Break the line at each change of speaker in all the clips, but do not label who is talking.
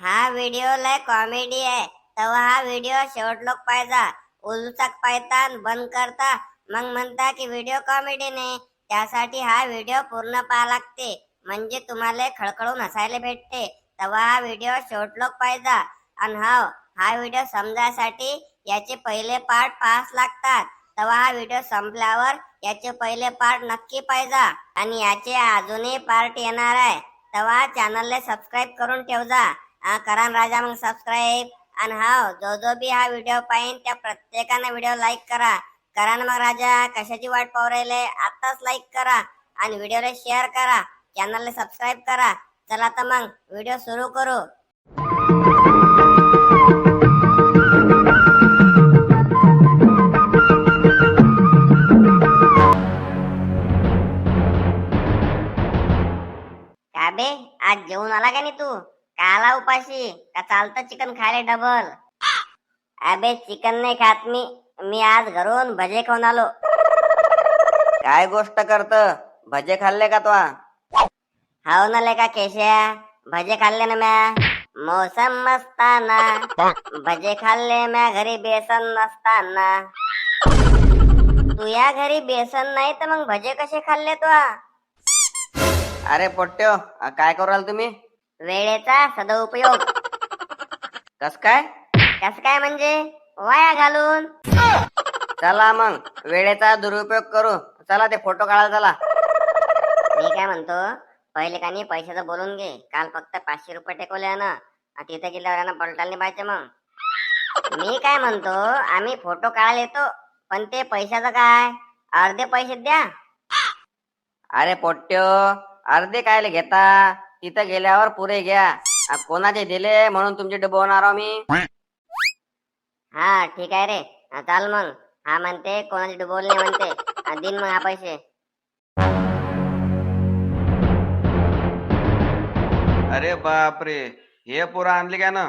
हा व्हिडिओ लय कॉमेडी आहे. तेव्हा हा व्हिडिओ शेवट लोक पाहिजा उलचक पाहता बंद करता. मग म्हणता की व्हिडिओ कॉमेडी नाही. त्यासाठी हा व्हिडिओ पूर्ण पाहा लागते. म्हणजे तुम्हाला खळखळून हसायला भेटते. तेव्हा हा व्हिडिओ शेवट लोक पाहिजा आणि हा हा व्हिडिओ समजायसाठी याचे पहिले पार्ट पाहाच लागतात. तेव्हा हा व्हिडिओ संपल्यावर याचे पहिले पार्ट नक्की पाहिजा आणि याचे अजूनही पार्ट येणार आहे. तेव्हा चॅनलला सबस्क्राईब करून ठेवजा करा राजा मग सबस्क्राईब आणि हा जो जो बी हा व्हिडिओ पाहिन त्या प्रत्येकाने व्हिडिओ लाईक करा. करा ना मग राजा कशाची वाट पाहू राहिले? आताच लाईक करा. आणि व्हिडिओला शेअर करा. चॅनलला सबस्क्राईब करा. चला तर मग व्हिडिओ सुरू करू. का बे आज जेवून आला का नाही तू? का आला उपाशी का चालतं चिकन खायला डबल अबे चिकन नाही खात मी. मी आज घरून भजे खाऊन आलो.
काय गोष्ट करत? भजे खाल्ले का तो
हाव ना लेका केश्या. भजे खाल्ले ना म्या. मौसम मस्ताना भजे खाल्ले म्या घरी बेसन नसताना. तू या घरी बेसन नाही तर मग भजे कसे खाल्ले तू
अरे पोट्ट्यो काय करू राहिले तुम्ही?
वेळेचा सदुपयोग.
कस काय?
कस काय म्हणजे? वाया घालून.
चला मग वेळेचा दुरुपयोग करू. चला ते फोटो काढायला चला.
मी काय म्हणतो पहिले का नाही पैशाचं बोलून घे. काल फक्त पाचशे रुपये टेकवले ना तिथे गेल्यावर पलटायला पाहिजे मग. मी काय म्हणतो आम्ही फोटो काढायला येतो पण ते पैशाचं काय? अर्धे पैसे द्या.
अरे पोट्ट्यो अर्धे कायले घेता? तिथं गेल्यावर पुरे घ्या. कोणाचे दिले म्हणून तुमचे डुबवणार आहो मी?
हा ठीक आहे रे. हा, चाल मग. हा म्हणते कोणाची डुबवली नाही म्हणते. हा, दिन मग हा पैसे.
अरे बापरे हे पोरं आणले का ना?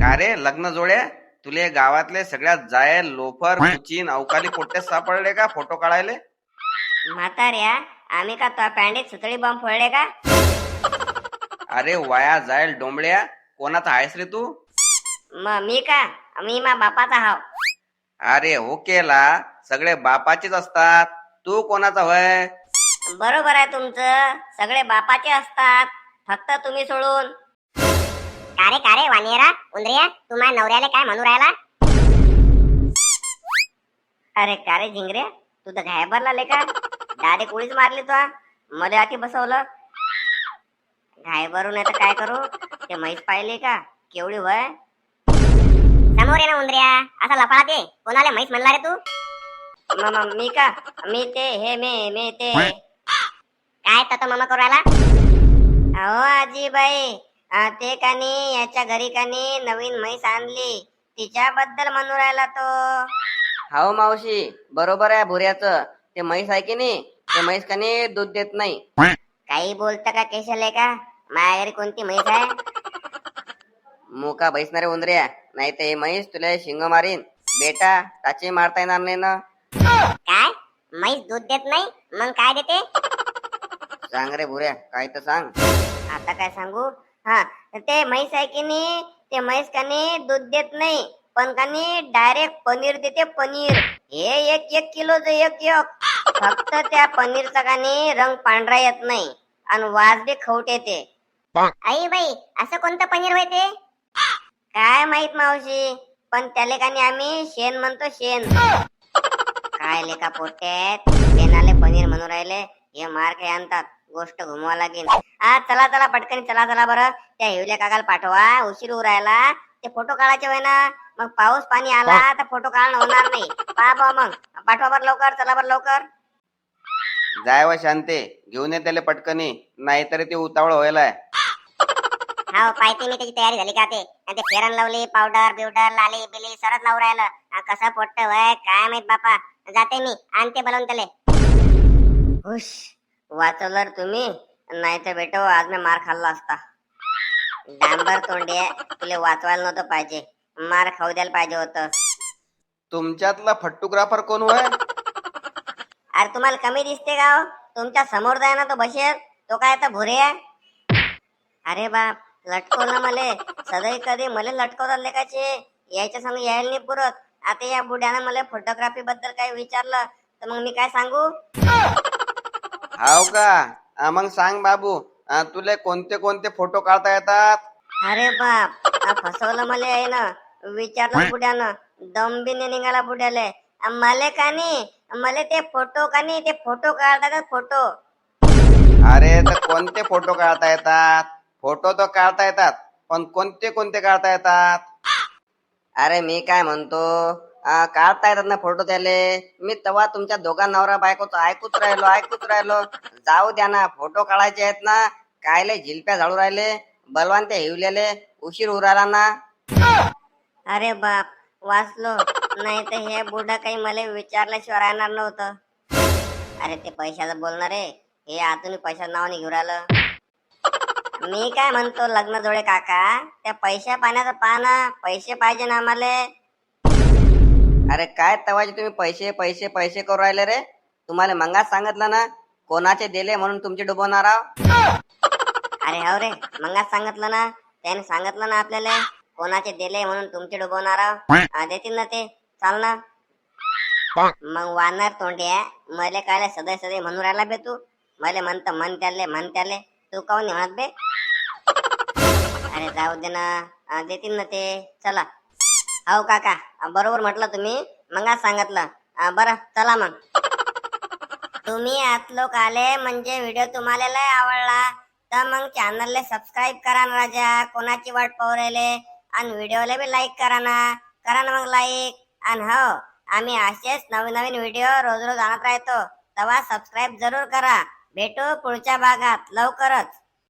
का रे लग्न जोड्या? तुले गावातले सगळ्यात जायल लोफर कुचीन अवकाली पोट्टे सापडले का फोटो काढायले?
म्हाताऱ्या आम्ही का तो पॅन्डीत सुतळी बॉम्ब फोडले का?
अरे वाया जायल डोंबड्या कोणाचा आहेस रे तू?
मी का मी मा बापाचा हाव.
अरे हो केला सगळे बापाचेच असतात. तू कोणाचा वय
बरोबर आहे तुमचं. सगळे बापाचे असतात. फक्त तुम्ही सोडून. कारे कारे वानेरा उंदरिया तू माझ्या नवऱ्याला काय म्हणू राहिला? अरे कारे झिंगरे? तू तर घायबरला का डायरेक्ट उडीच मारली तू मध्ये आती बसवलं. घायबरून तर काय करू? ते म्हैस पाहिली का? केवढी वय? समोर ये ना उंदरिया असा लफडा ते कोणाला म्हैस म्हणला रे तू? म- म- का? मी ते हे मे मे ते. काय तर मामा करू राहिला अहो आजीबाई आ, ते कानी याच्या घरी कानी नवीन म्हैस आणली. तिच्याबद्दल म्हणू राहिला तो.
हो मावशी बरोबर आहे भुऱ्याचं ते म्हैस आहे की नाही ते म्हैस का नाही दूध देत नाही.
काही बोलत का केशले का? माझ्या घरी कोणती म्हैस आहे?
मुका बैसणारे उंदऱ्या. नाही ते म्हैस तुला शिंग मारीन. बेटा टाची मारता येणार नाही ना?
काय? म्हैस दूध देत नाही? मग काय देते?
सांग रे भुऱ्या काय तर सांग.
आता काय सांगू? हा ते म्हैस आहे की नाही ते म्हैस कानी दूध देत नाही पण कानी डायरेक्ट पनीर देते पनीर. हे एक एक किलोच एक एक. फक्त त्या पनीरचा कानी रंग पांढरा येत नाही आणि वास बी खवट येते. आई बाई असं कोणतं पनीर होय ते? काय माहीत मावशी पण त्याले कानी आम्ही शेण म्हणतो शेण. काय लेका पोट्यात? शेणाले पनीर म्हणून राहिले हे मार काय आणतात गोष्ट घुमवा लागेल. हा चला चला पटकन चला चला बरं. त्या हिवल्या काकाला पाठवा उशीर उरायला ते फोटो काढायचे होय ना? मग पाऊस पाणी आला तर फोटो काढणं होणार नाही. पहा बा मग. पाठवा बरं लवकर चला बरं लवकर.
जाय व शांते घेऊन ये त्याला पटकनी नाहीतर ते उतावळ व्हायलाय.
हा पाहिजे मी त्याची तयारी झाली का ते? आणि ते फेरन लावली पावडर बिवडर लाली बिली सरच लावून राहिलं. कसं पोट्ट वय काय माहीत बापा. जाते मी आणते बोलवून त्याले. हुश वाचवलं तुम्ही नाही तर बेटो आज मी मार खाल्ला असता. डांबर तोंडी आहे तुले वाचवायला नव्हतं पाहिजे. मार खाऊ द्यायला पाहिजे होतं.
तुमच्यातला फटोग्राफर कोण होय
अरे तुम्हाला कमी दिसते का हो? तुमच्यासमोर जाय ना तो बसेल. तो काय आता भुरे आहे? अरे बाप. लटकवलं मले. सदैव कधी मले लटकवतात लेकाचे यायच्या संग यायला नाही पुरत. आता या बुड्यानं मला फोटोग्राफी बद्दल काही विचारलं तर मग मी काय सांगू?
हाव का? मग सांग बाबू तुले कोणते कोणते फोटो काढता येतात?
अरे बाप फसवलं मला आहे ना विचारलं बुड्यानं. दम बी नाही निघाला बुड्याले. मले का नाही? मले ते फोटो का नाही? ते फोटो काढतात फोटो
अरे तर कोणते फोटो काढता येतात? फोटो तर काढता येतात पण कोणते कोणते काढता येतात?
अरे मी काय म्हणतो आ, काढता येतात ना फोटो त्याले. मी तेव्हा तुमच्या दोघा नवरा बायकोच ऐकूच राहिलो ऐकूच राहिलो. जाऊ द्या ना फोटो काढायचे आहेत ना. कायले झिलप्या झाडू राहिले. बलवान ते हिवलेले उशीर उराला ना.
अरे बाप वाचलो. नाही तर हे बुडा काही मला विचारल्याशिवाय राहणार नव्हतं. अरे ते पैशाचं बोलणार आहे. हे आतून पैशाचं नाव नाही घेऊन राहिलं. मी काय म्हणतो लग्न जोडे काका? त्या पैशा पाण्याचं पाना पैसे पाहिजे ना आम्हाला.
अरे काय तवाचे तुम्ही पैसे पैसे पैसे करू राहिले रे? तुम्हाला मंगाच सांगितलं ना कोणाचे दिले म्हणून तुमचे डुबवणार
अरे हो रे मंगा सांगितलं ना त्याने सांगितलं ना आपल्याला कोणाचे दिले म्हणून तुमचे डुबवणार देतील ना ते. चाल ना. मग वानर तोंड्या मले काय सदै सदै म्हणून राहिला बे तू? मले म्हणत मन त्याले मन त्याले. तू काऊन नाही म्हणत बे? अरे जाऊ दे ना. देतील ना ते. चला. हो काका. बरोबर म्हटलं तुम्ही. मग सांगितलं. बरं चला मग. तुम्ही आत लोक आले म्हणजे व्हिडिओ तुम्हाला लय आवडला. तर मग चॅनलला सबस्क्राईब करा ना राजा. कोणाची वाट पवरेले आणि व्हिडिओला बी लाईक करा ना. करा ना मग लाईक आणि हो आम्ही असेच नवीन नवीन व्हिडिओ रोज रोज आणत राहतो. तेव्हा सबस्क्राईब जरूर करा. भेटू पुढच्या भागात. लवकरच.